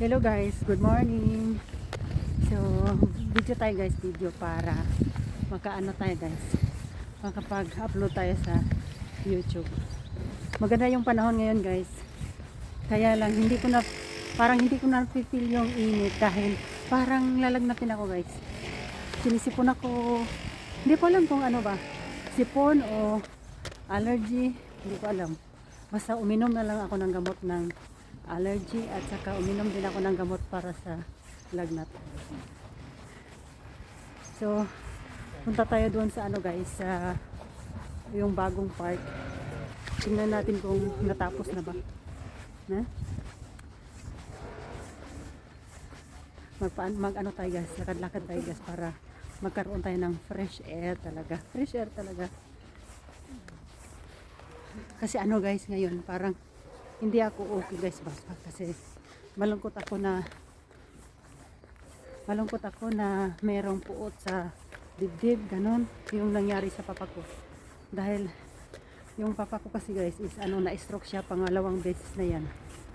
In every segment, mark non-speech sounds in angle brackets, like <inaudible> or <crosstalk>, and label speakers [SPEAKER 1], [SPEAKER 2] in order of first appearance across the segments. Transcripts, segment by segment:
[SPEAKER 1] Hello guys, good morning. So, video tayo guys, video para makaano tayo guys. Makapag-upload tayo sa YouTube. Maganda yung panahon ngayon guys. Kaya lang hindi ko na parang hindi ko na feel yung init dahil parang lalagnatin ako guys. Sinisipon ako. Hindi ko alam kung ano ba. Sipon o allergy, hindi ko alam. Basta uminom na lang ako ng gamot ng allergy at saka uminom din ako ng gamot para sa lagnat. So, punta tayo doon sa ano guys, sa yung bagong park. Tingnan natin kung natapos na ba. Na? Magpaan, mag ano tayo guys, lakad-lakad tayo guys para magkaroon tayo ng fresh air talaga. Fresh air talaga. Kasi ano guys ngayon, parang hindi ako okay guys baka kasi malungkot ako na malungkot ako na merong puot sa dibdib, ganon, yung nangyari sa papa ko. Dahil yung papa ko kasi guys is ano na stroke siya pangalawang beses na yan.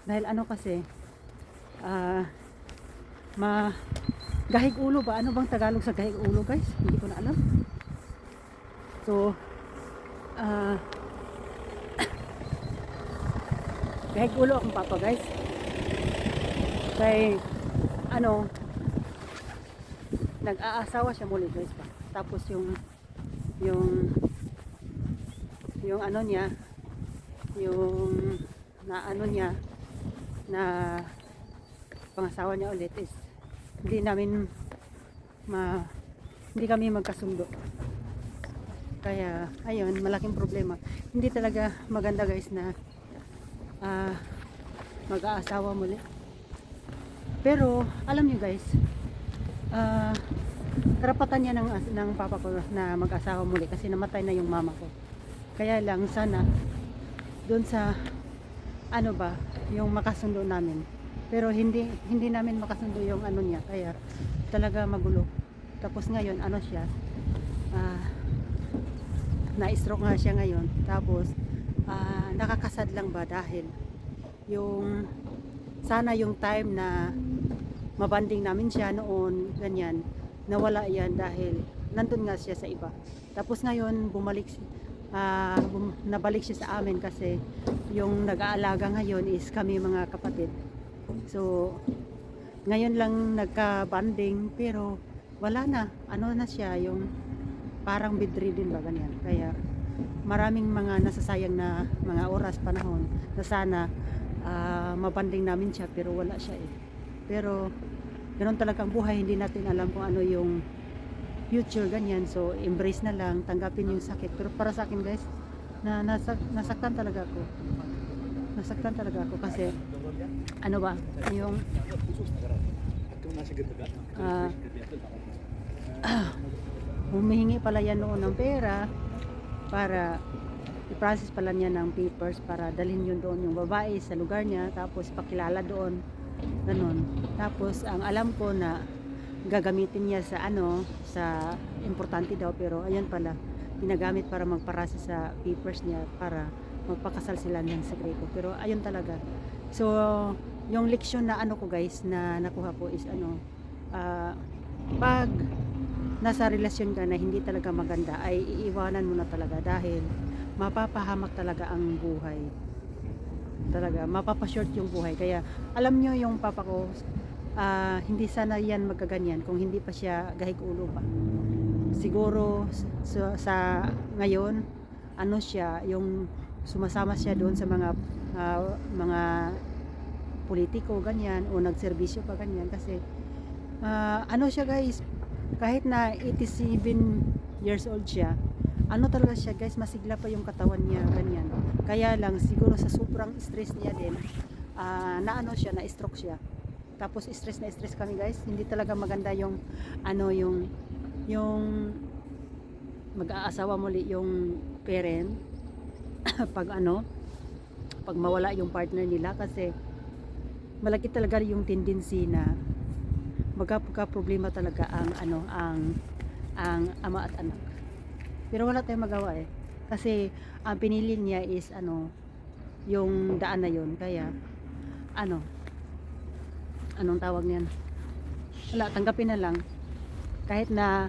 [SPEAKER 1] Dahil ano kasi ah ma gahig ulo ba? Ano bang Tagalog sa gahig ulo guys? Hindi ko na alam. So ah Kahit ulo akong papa guys. Kay ano nag-aasawa siya muli guys pa. Tapos yung yung yung ano niya yung na ano niya na pangasawa niya ulit is hindi namin ma hindi kami magkasundo kaya ayun malaking problema hindi talaga maganda guys na ah, mag-aasawa muli. Pero, alam nyo guys, ah, karapatan niya ng, ng papa ko na mag-asawa muli kasi namatay na yung mama ko. Kaya lang, sana, doon sa, ano ba, yung makasundo namin. Pero hindi, hindi namin makasundo yung ano niya. Kaya, talaga magulo. Tapos ngayon, ano siya, ah, na-stroke nga siya ngayon. Tapos, ah, nakakasad lang ba dahil yung sana yung time na mabanding namin siya noon ganyan nawala yan dahil nandun nga siya sa iba. Tapos ngayon bumalik ah, bum- nabalik siya sa amin kasi yung nag-aalaga ngayon is kami mga kapatid. So ngayon lang nagka-banding pero wala na ano na siya yung parang bedridden ba ganyan. Kaya maraming mga nasasayang na mga oras, panahon na sana ah, mabanding namin siya pero wala siya eh. Pero ganun talaga ang buhay, hindi natin alam kung ano yung future ganyan. So embrace na lang, tanggapin yung sakit. Pero para sa akin guys, na nasak, nasaktan talaga ako. Nasaktan talaga ako kasi ano ba, yung ah, <clears throat> humihingi pala yan noon ng pera para i-process pala niya ng papers para dalhin yun doon yung babae sa lugar niya tapos pakilala doon. Ganun tapos ang alam ko na gagamitin niya sa ano sa importante daw pero ayan pala ginagamit para magparasa sa papers niya para magpakasal sila ng sekreto. Pero ayun talaga. So yung leksyon na ano ko guys na nakuha ko is ano ah, pag nasa relasyon ka na hindi talaga maganda ay iiwanan mo na talaga dahil mapapahamak talaga ang buhay. Talaga mapapashort yung buhay. Kaya alam nyo yung papa ko ah, hindi sana yan magkaganyan kung hindi pa siya gahig ulo pa. Siguro sa, sa ngayon ano siya yung sumasama siya doon sa mga ah, mga politiko ganyan o nagserbisyo pa ganyan. Kasi ah, ano siya guys kahit na 87 years old siya, ano talaga siya guys, masigla pa yung katawan niya, ganyan. Kaya lang, siguro sa sobrang stress niya din, ah, na ano siya, na stroke siya. Tapos stress na stress kami guys, hindi talaga maganda yung, ano yung, yung mag-aasawa muli yung parent, <coughs> pag ano, pag mawala yung partner nila kasi malaki talaga yung tendency na magka problema talaga ang ano ang ang ama at anak. Pero wala tayong magawa eh. Kasi ang pinili niya is ano yung daan na yun. Kaya ano anong tawag niyan? Wala tanggapin na lang. Kahit na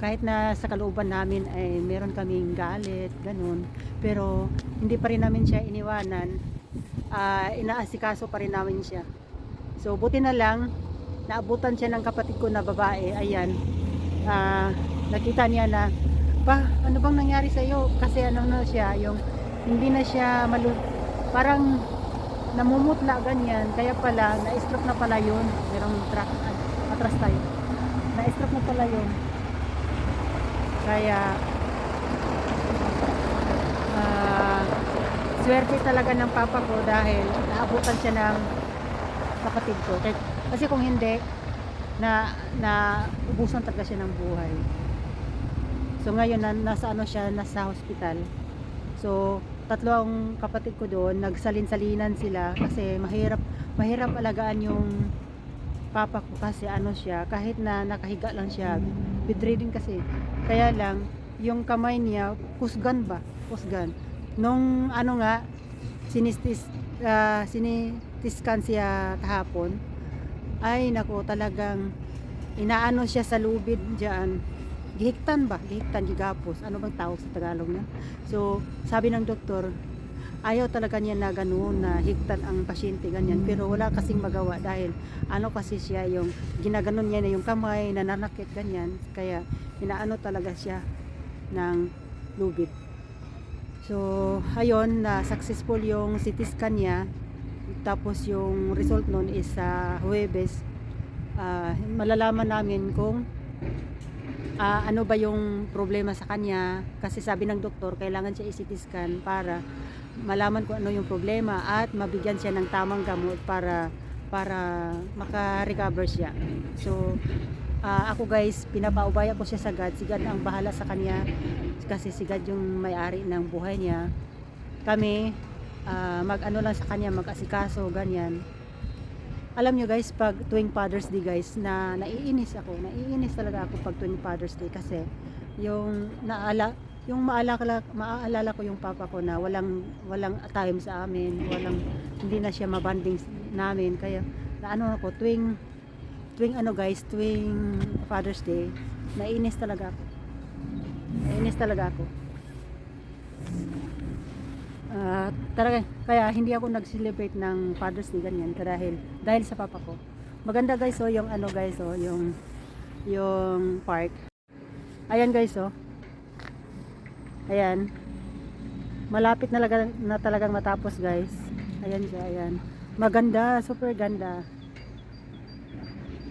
[SPEAKER 1] kahit na sa kalooban namin ay meron kaming galit ganun. Pero hindi pa rin namin siya iniwanan. Ah, inaasikaso pa rin namin siya. So buti na lang naabutan siya ng kapatid ko na babae. Ayan. Ah, nakita niya na pa ano bang nangyari sa iyo kasi ano na siya yung hindi na siya malu parang namumutla ganyan. Kaya pala na-stroke na pala yun. Merong truck at- atras tayo. Na-stroke na pala yun. Kaya ah, swerte talaga ng papa ko dahil naabutan siya ng kapatid ko. Kaya- kasi kung hindi na na ubusan talaga siya ng buhay. So ngayon na, nasa ano siya nasa hospital. So tatlo ang kapatid ko doon nagsalin-salinan sila kasi mahirap mahirap alagaan yung papa ko kasi ano siya kahit na nakahiga lang siya bedridden kasi. Kaya lang yung kamay niya kusgan ba? Kusgan nung ano nga sinistis uh, sinitiskan siya kahapon ay nako talagang inaano siya sa lubid diyan gihiktan ba? Gihiktan gigapos. Ano bang tawag sa Tagalog na so sabi ng doktor ayaw talaga niya na ganoon na hiktan ang pasyente ganyan. Pero wala kasing magawa dahil ano kasi siya yung ginaganon niya na yung kamay nananakit ganyan. Kaya inaano talaga siya ng lubid. So ayun na successful yung CT scan niya tapos yung result nun is sa Huwebes ah, malalaman namin kung ah, ano ba yung problema sa kanya. Kasi sabi ng doktor kailangan siya i-CT scan para malaman kung ano yung problema at mabigyan siya ng tamang gamot para para maka-recover siya. So ah, ako guys pinapaubaya ko siya sa God. Si God ang bahala sa kanya kasi si God yung may-ari ng buhay niya. Kami ah, mag-ano lang sa kanya mag-asikaso ganyan alam nyo guys, pag tuwing Father's Day guys, na naiinis ako, naiinis talaga ako pag tuwing Father's Day kasi yung naala, yung maalala, maaalala ko yung papa ko na walang walang time sa amin, walang hindi na siya mabanding namin kaya naano ako tuwing tuwing ano guys, tuwing Father's Day, naiinis talaga ako. Naiinis talaga ako. Ah, talaga kaya hindi ako nag-celebrate ng Father's Day ganyan dahil dahil sa papa ko. Maganda guys oh yung ano guys oh yung yung park. Ayan guys oh. Ayan. Malapit na, talaga, na talagang matapos guys. Ayan siya, ayan. Maganda, super ganda.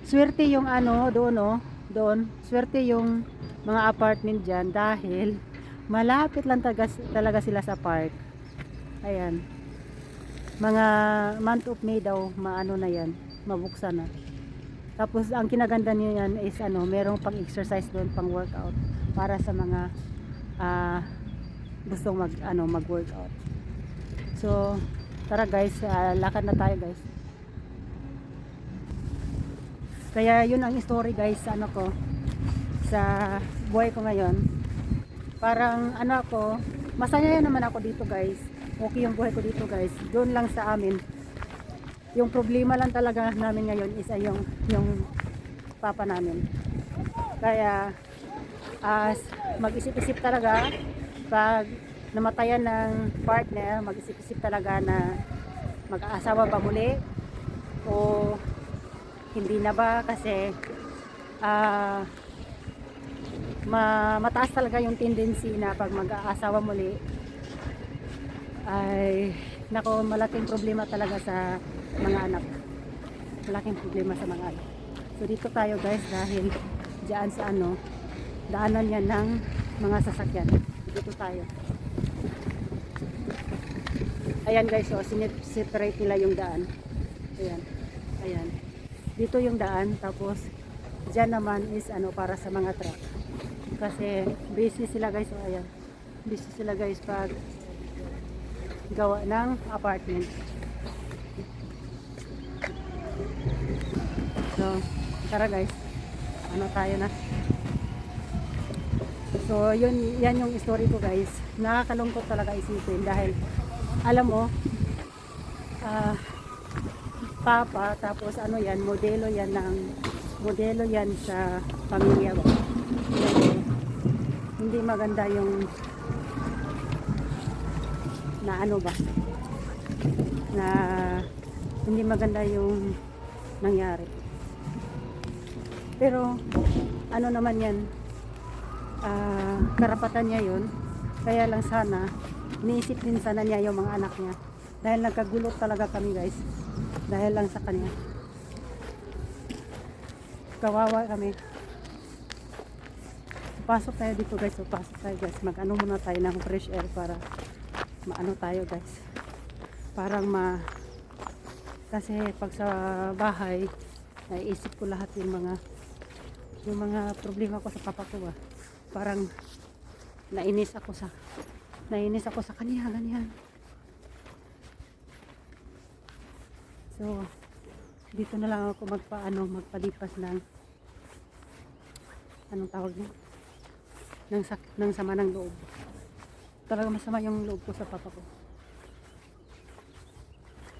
[SPEAKER 1] Swerte yung ano doon oh, doon. Swerte yung mga apartment diyan dahil malapit lang talaga, talaga sila sa park. Ayan. Mga month of May daw, maano na yan, mabuksan na. Tapos ang kinaganda niyo yan is ano, merong pang exercise doon, pang workout para sa mga ah gustong mag ano, mag-workout. So, tara guys, ah, lakad na tayo guys. Kaya yun ang story guys, ano ko, sa buhay ko ngayon. Parang ano ako, masaya naman ako dito guys okay yung buhay ko dito guys. Doon lang sa amin. Yung problema lang talaga namin ngayon is ay yung yung papa namin. Kaya as mag-isip-isip talaga pag namatayan ng partner mag-isip-isip talaga na mag-aasawa ba muli o hindi na ba? Kasi ah ma mataas talaga yung tendency na pag mag-aasawa muli ay nako malaking problema talaga sa mga anak. Malaking problema sa mga anak. So dito tayo guys dahil dyan sa ano daanan yan ng mga sasakyan. Dito tayo. Ayan guys so separate nila yung daan. Ayan ayan. Dito yung daan tapos dyan naman is ano para sa mga truck. Kasi busy sila guys so ayan. Busy sila guys pag gawa ng apartment. So, tara guys. Ano tayo na? So, yun, yan yung story ko guys. Nakakalungkot talaga isipin dahil alam mo, ah, papa, tapos ano yan, modelo yan ng, modelo yan sa pamilya ko. Hindi maganda yung na ano ba na hindi maganda yung nangyari. Pero ano naman yan ah, karapatan niya yun. Kaya lang sana iniisip din sana niya yung mga anak niya. Dahil nagkagulo talaga kami guys. Dahil lang sa kanya. Kawawa kami. Pasok tayo dito guys. So pasok tayo guys. Mag ano muna tayo ng fresh air para maano tayo guys. Parang ma kasi pag sa bahay naiisip ko lahat yung mga yung mga problema ko sa papa ko ah. parang nainis ako sa nainis ako sa kanya ganyan. So dito na lang ako magpaano magpalipas ng anong tawag niya? Ng, sak ng sama ng loob talaga masama yung loob ko sa papa ko.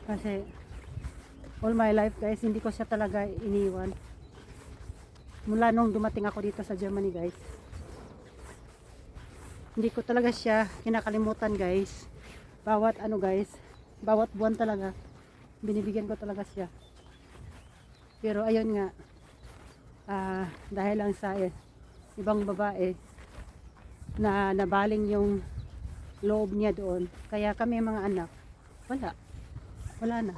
[SPEAKER 1] Kasi all my life guys hindi ko siya talaga iniwan. Mula nung dumating ako dito sa Germany guys hindi ko talaga siya kinakalimutan guys. Bawat ano guys bawat buwan talaga binibigyan ko talaga siya. Pero ayun nga ah, dahil lang sa eh, ibang babae na nabaling yung loob niya doon. Kaya kami mga anak wala. Wala na.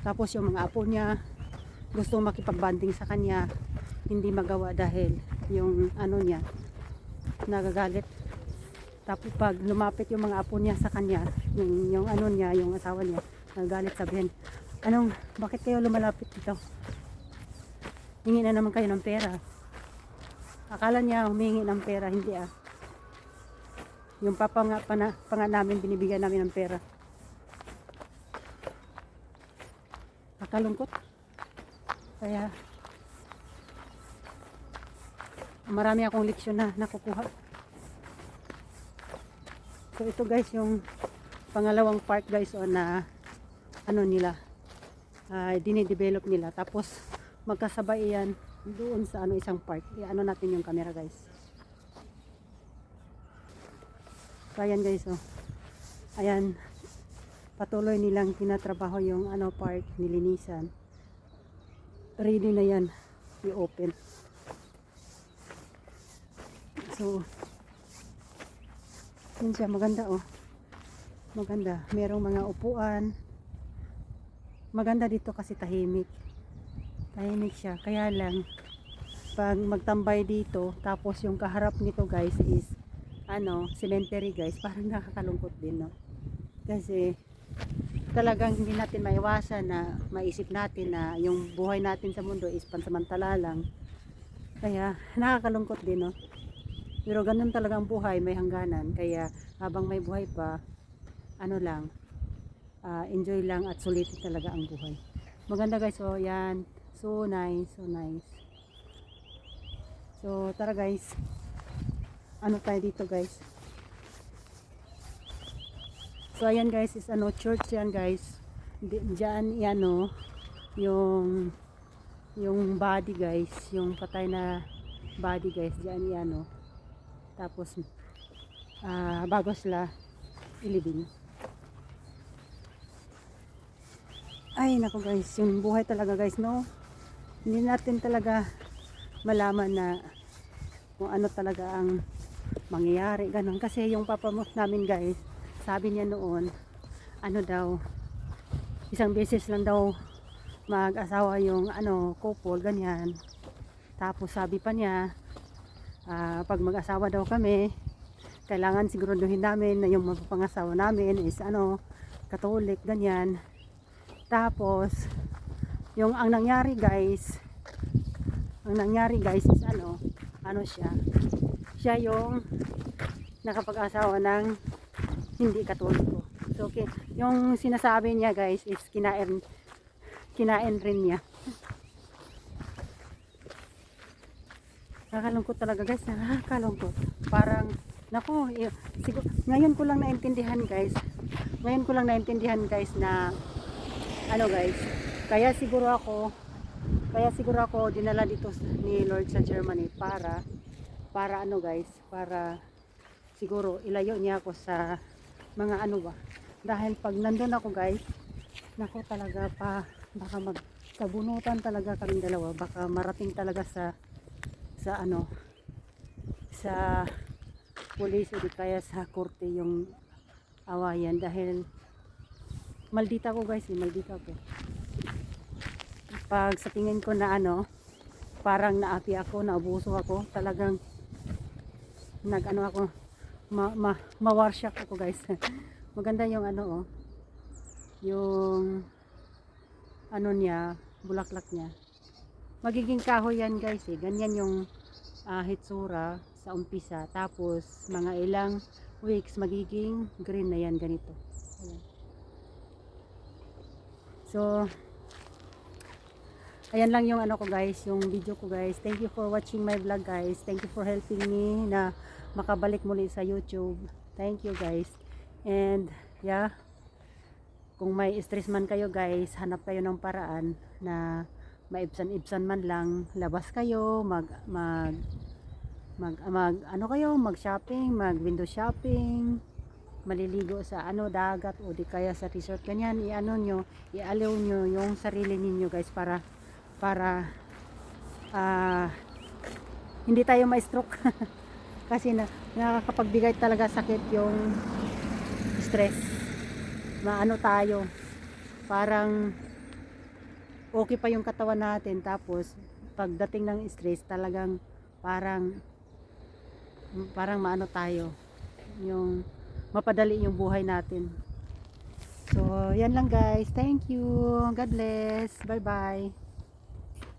[SPEAKER 1] Tapos yung mga apo niya gusto makipagbanding sa kanya hindi magawa dahil yung ano niya nagagalit. Tapos pag lumapit yung mga apo niya sa kanya yung, yung ano niya yung asawa niya nagagalit sabihin anong bakit kayo lumalapit dito? Hingi na naman kayo ng pera. Akala niya humingi ng pera hindi ah yung papa nga pa, na, pa nga namin binibigyan namin ng pera. Nakalungkot. Kaya marami akong leksyon na nakukuha. So ito guys yung pangalawang part guys o na ano nila uh, dinidevelop nila. Tapos magkasabay yan doon sa ano isang part. I-ano natin yung camera guys ayan guys oh. Ayan. Patuloy nilang tinatrabaho yung ano part nilinisan. Ready na yan i-open. So yun siya maganda oh. Maganda. Merong mga upuan. Maganda dito kasi tahimik. Tahimik siya. Kaya lang pag magtambay dito tapos yung kaharap nito guys is ano cemetery guys parang nakakalungkot din no? Kasi talagang hindi natin maiwasan na maisip natin na yung buhay natin sa mundo is pansamantala lang. Kaya nakakalungkot din no? Pero ganun talaga ang buhay may hangganan. Kaya habang may buhay pa ano lang ah, enjoy lang at sulitin talaga ang buhay. Maganda guys so yan. So nice so nice. So tara guys ano tayo dito guys So ayan guys is ano church yan guys. Diyan yan no yung yung body guys, yung patay na body guys, diyan yan no. Tapos ah bago sila ilibing. Ay nako guys, yung buhay talaga guys no. Hindi natin talaga malaman na kung ano talaga ang mangyayari ganun. Kasi yung papa mo namin guys sabi niya noon ano daw isang beses lang daw mag-asawa yung ano couple ganyan. Tapos sabi pa niya ah, pag mag-asawa daw kami kailangan siguraduhin namin na yung mapapangasawa namin is ano katolik ganyan. Tapos yung ang nangyari guys ang nangyari guys is ano ano siya siya yung nakapag-asawa ng hindi katoliko. So, okay. Yung sinasabi niya guys is kinain, kinain rin niya. Nakakalungkot talaga guys. Nakakalungkot. Parang, naku, siguro, ngayon ko lang naintindihan guys ngayon ko lang naintindihan guys na ano guys, kaya siguro ako kaya siguro ako dinala dito ni Lord sa Germany para para ano guys, para siguro ilayo niya ako sa mga ano ba. Dahil pag nandun ako guys, nako talaga pa baka magkabunutan talaga kaming dalawa, baka marating talaga sa sa ano sa pulis o kaya sa korte yung awayan dahil maldita ko guys, eh, maldita ko. Pag sa tingin ko na ano, parang naapi ako, naubuso ako, talagang nag ano ako, ma, ma, mawarsyak ako guys. <laughs> Maganda yung ano oh, yung ano niya, bulaklak niya. Magiging kahoy yan guys eh, ganyan yung ah, hitsura sa umpisa. Tapos mga ilang weeks magiging green na yan ganito. Ayan. So, ayan lang yung ano ko guys, yung video ko guys. Thank you for watching my vlog guys. Thank you for helping me na makabalik muli sa YouTube. Thank you guys. And yeah, kung may stress man kayo guys, hanap kayo ng paraan na maibsan-ibsan man lang, labas kayo, mag mag mag, mag ano kayo, mag-shopping, mag-window shopping, maliligo sa ano dagat o di kaya sa resort ganyan i-ano nyo i-allow nyo yung sarili ninyo guys para para ah, hindi tayo ma-stroke <laughs> kasi na nakakapagbigay talaga sakit yung stress maano tayo parang okay pa yung katawan natin tapos pagdating ng stress talagang parang parang maano tayo yung mapadali yung buhay natin. So, yan lang guys. Thank you. God bless. Bye-bye.